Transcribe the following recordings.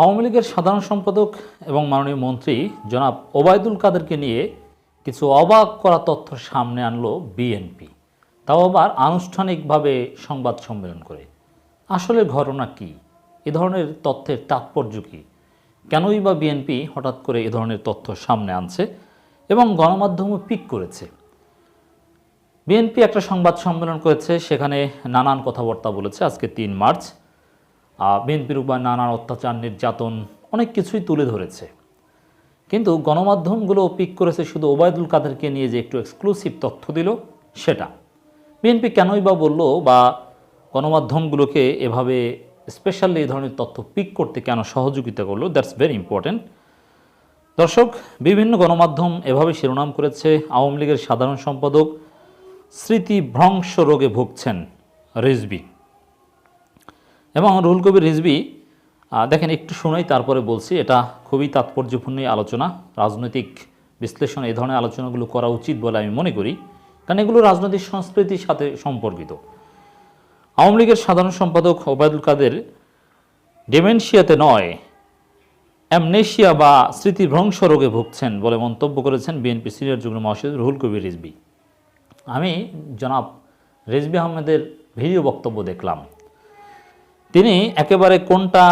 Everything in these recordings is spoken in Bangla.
আওয়ামী লীগের সাধারণ সম্পাদক এবং মাননীয় মন্ত্রী জনাব ওবায়দুল কাদেরকে নিয়ে কিছু অবাক করা তথ্য সামনে আনলো বিএনপি। তাও আবার আনুষ্ঠানিকভাবে সংবাদ সম্মেলন করে। আসলে ঘটনা কি? এ ধরনের তথ্যের তাৎপর্য কী? কেনই বা বিএনপি হঠাৎ করে এ ধরনের তথ্য সামনে আনছে এবং গণমাধ্যমও পিক করেছে? বিএনপি একটা সংবাদ সম্মেলন করেছে, সেখানে নানান কথাবার্তা বলেছে। আজকে তিন মার্চ। বিএনপির উপর নানান অত্যাচার, নির্যাতন অনেক কিছুই তুলে ধরেছে। কিন্তু গণমাধ্যমগুলো পিক করেছে শুধু ওবায়দুল কাদেরকে নিয়ে যে একটু এক্সক্লুসিভ তথ্য দিল, সেটা। বিএনপি কেনই বা বলল বা গণমাধ্যমগুলোকে এভাবে স্পেশালি এই ধরনের তথ্য পিক করতে কেন সহযোগিতা করল দ্যাটস ভেরি ইম্পর্ট্যান্ট দর্শক, বিভিন্ন গণমাধ্যম এভাবে শিরোনাম করেছে। আওয়ামী লীগের সাধারণ সম্পাদক স্মৃতিভ্রংশ রোগে ভুগছেন রিজবি। এবং রুহুল কবির রিজবি দেখেন একটু শুনেই তারপরে বলছি, এটা খুবই তাৎপর্যপূর্ণ আলোচনা। রাজনৈতিক বিশ্লেষণ এই ধরনের আলোচনাগুলো করা উচিত বলে আমি মনে করি, কারণ এগুলো রাজনৈতিক সংস্কৃতির সাথে সম্পর্কিত। আওয়ামী লীগের সাধারণ সম্পাদক ওবায়দুল কাদের, ডেমেনশিয়াতে নয়, অ্যামনেশিয়া বা স্মৃতিভ্রংশ রোগে ভুগছেন বলে মন্তব্য করেছেন বিএনপি সিনিয়র যুগ্ম মহাসচিব রুহুল কবির রিজবি আমি জনাব রেজবি আহমেদের ভিডিও বক্তব্য দেখলাম। তিনি একেবারে কোনটা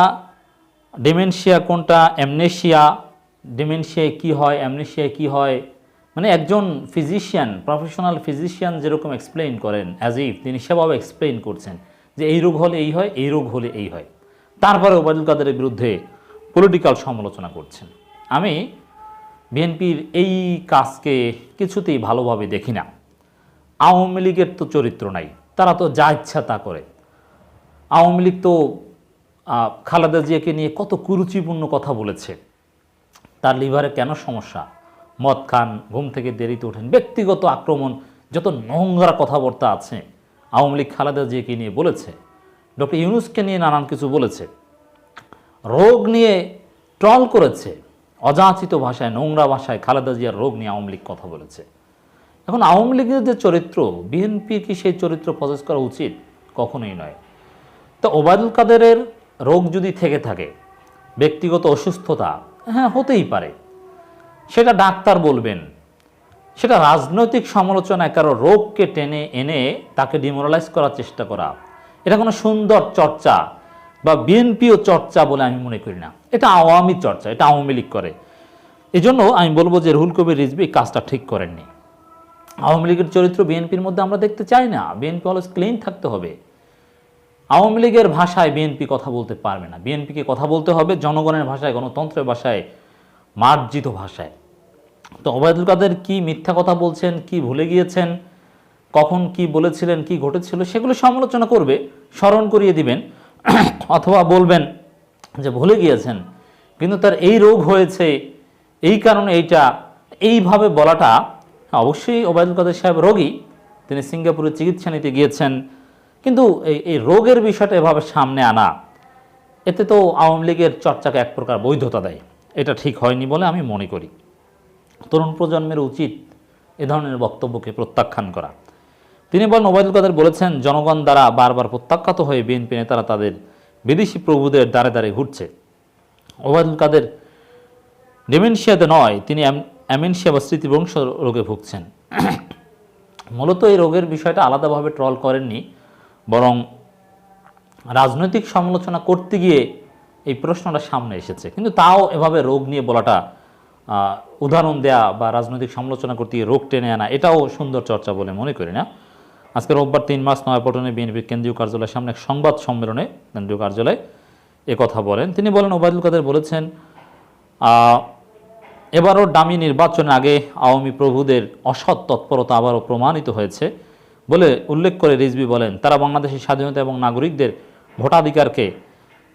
ডিমেনশিয়া, কোনটা অ্যামনেশিয়া, ডিমেনশিয়ায় কি হয়, অ্যামনেশিয়ায় কি হয়? মানে একজন ফিজিশিয়ান, প্রফেশনাল ফিজিশিয়ান যেরকম এক্সপ্লেইন করেন অ্যাজ ইফ তিনি সেভাবে এক্সপ্লেইন করছেন যে এই রোগ হলে এই হয়, এই রোগ হলে এই হয়। তারপরে ওবায়দুল কাদেরের বিরুদ্ধে পলিটিক্যাল সমালোচনা করছেন। আমি বিএনপির এই কাজকে কিছুতেই ভালোভাবে দেখি না। আওয়ামী লীগের তো চরিত্র নাই, তারা তো যা ইচ্ছা তা করে। আওয়ামী লীগ তো খালেদা জিয়াকে নিয়ে কত কুরুচিপূর্ণ কথা বলেছে। তার লিভারে কেন সমস্যা? মদ খান, ঘুম থেকে দেরিতে ওঠেন, ব্যক্তিগত আক্রমণ, যত নোংরা কথাবার্তা আছে, আওয়ামী লীগ খালেদা জিয়াকে নিয়ে বলেছে। ডক্টর ইউনুসকে নিয়ে নানান কিছু বলেছে। রোগ নিয়ে ট্রল করেছে। অযাচিত ভাষায়, নোংরা ভাষায় খালেদা জিয়ার রোগ নিয়ে আওয়ামী লীগ কথা বলেছে। এখন আওয়ামী লীগের যে চরিত্র, বিএনপি কি সেই চরিত্র প্রসেস করা উচিত? কখনোই নয়। তো ওবায়দুল কাদেরের রোগ যদি থেকে থাকে, ব্যক্তিগত অসুস্থতা হ্যাঁ হতেই পারে। সেটা ডাক্তার বলবেন। সেটা রাজনৈতিক সমালোচনায় কারও রোগকে টেনে এনে তাকে ডিমোরালাইজ করার চেষ্টা করা, এটা কোনো সুন্দর চর্চা বা বিএনপিও চর্চা বলে আমি মনে করি না। এটা আওয়ামী চর্চা, এটা আওয়ামী লীগ করে। এই জন্য আমি বলব যে রুহুল কবির রিজবি কাজটা ঠিক করেননি। আওয়ামী লীগের চরিত্র বিএনপির মধ্যে আমরা দেখতে চাই না। বিএনপি অলওয়েজ ক্লিন থাকতে হবে। আওয়ামী লীগের ভাষায় বিএনপি কথা বলতে পারবে না। বিএনপিকে কথা বলতে হবে জনগণের ভাষায় গণতন্ত্রের ভাষায়, মার্জিত ভাষায়। তো ওবায়দুল কাদের কি মিথ্যা কথা বলছেন, কি ভুলে গিয়েছেন, কখন কি বলেছিলেন, কি ঘটেছিল, সেগুলো সমালোচনা করবে, স্মরণ করিয়ে দিবেন, অথবা বলবেন যে ভুলে গিয়েছেন। কিন্তু তার এই রোগ হয়েছে, এই কারণে এইটা, এইভাবে বলাটা, অবশ্যই ওবায়দুল কাদের সাহেব রোগী, তিনি সিঙ্গাপুরে চিকিৎসা নিতে গিয়েছেন কিন্তু এই রোগের বিষয়টা এভাবে সামনে আনা, এতে তো আওয়ামী লীগের চর্চাকে এক প্রকার বৈধতা দেয়। এটা ঠিক হয়নি বলে আমি মনে করি। তরুণ প্রজন্মের উচিত এ ধরনের বক্তব্যকে প্রত্যাখ্যান করা। তিনি বলেন, ওবায়দুল কাদের বলেছেন, জনগণ দ্বারা বারবার প্রত্যাখ্যাত হয়ে বিএনপি নেতারা তাদের বিদেশি প্রভুদের দ্বারে দ্বারে ঘুরছে। ওবায়দুল কাদের ডেমেনশিয়াতে নয়, তিনি অ্যাম- অ্যামেনশিয়া বা স্মৃতিভ্রংশ রোগে ভুগছেন। মূলত এই রোগের বিষয়টা আলাদাভাবে ট্রল করেননি। বরং রাজনৈতিক সমালোচনা করতে গিয়ে এই প্রশ্নটা সামনে এসেছে। কিন্তু তাও এভাবে রোগ নিয়ে বলাটা উদাহরণ দেয়া বা রাজনৈতিক সমালোচনা করতে গিয়ে রোগ টেনে আনা, এটাও সুন্দর চর্চা বলে মনে করি না। আজকে রোববার তিন মাস নয়াপটনে বিএনপির কেন্দ্রীয় কার্যালয়ের সামনে এক সংবাদ সম্মেলনে কেন্দ্রীয় কার্যালয়ে কথা বলেন। তিনি বলেন, ওবায়দুল কাদের বলেছেন এবারও ডামি নির্বাচনের আগে আওয়ামী প্রভুদের অসৎ তৎপরতা আবারও প্রমাণিত হয়েছে। বলে উল্লেখ করে রিজবি বলেন, তারা বাংলাদেশের স্বাধীনতা এবং নাগরিকদের ভোটাধিকারকে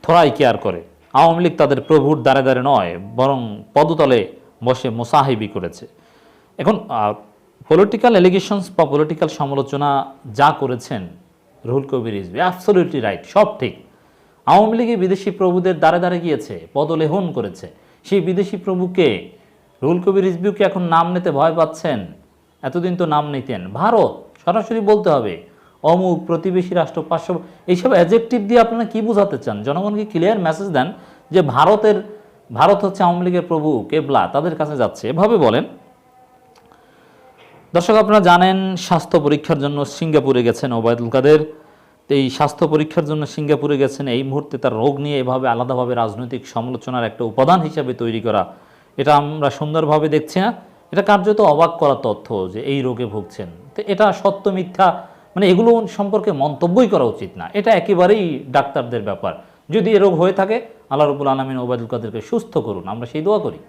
থোড়াই কেয়ার করে। আওয়ামী লীগ তাদের প্রভুর দ্বারে দ্বারে নয়, বরং পদতলে বসে মোসাহিবি করেছে। এখন পলিটিক্যাল এলিগেশনস বা পলিটিক্যাল সমালোচনা যা করেছেন রুহুল কবির রিজবি অ্যাবসলিউটলি রাইট সব ঠিক। আওয়ামী লীগে বিদেশি প্রভুদের দ্বারে দ্বারে গিয়েছে, পদলেহন করেছে। সেই বিদেশি প্রভুকে রুহুল কবির রিজবিউকে এখন নাম নিতে ভয় পাচ্ছেন? এতদিন তো নাম নিতেন। ভারত সরাসরি বলতে হবে, অমুক প্রতিবেশী রাষ্ট্র পার্শ্ব এইসব অ্যাজেক্টিভ দিয়ে আপনারা কি বোঝাতে চান? জনগণকে ক্লিয়ার মেসেজ দেন যে ভারতের, ভারত হচ্ছে আওয়ামী লীগের প্রভু, কেবলা, তাদের কাছে যাচ্ছে। এভাবে বলেন। দর্শক, আপনারা জানেন স্বাস্থ্য পরীক্ষার জন্য সিঙ্গাপুরে গেছেন ওবায়দুল কাদের। এই স্বাস্থ্য পরীক্ষার জন্য সিঙ্গাপুরে গেছেন, এই মুহূর্তে তার রোগ নিয়ে এভাবে আলাদাভাবে রাজনৈতিক সমালোচনার একটা উপাদান হিসাবে তৈরি করা। এটা আমরা সুন্দরভাবে দেখছি না। এটা কার্যত অবাক করা তথ্য যে এই রোগে ভুগছেন। তো এটা সত্য, মিথ্যা মানে এগুলো সম্পর্কে মন্তব্যই করা উচিত না। এটা একেবারেই ডাক্তারদের ব্যাপার। যদি এ রোগ হয়ে থাকে, আল্লাহ রবুল আলমিন ওবায়দুল কাদেরকে সুস্থ করুন। আমরা সেই দোয়া করি।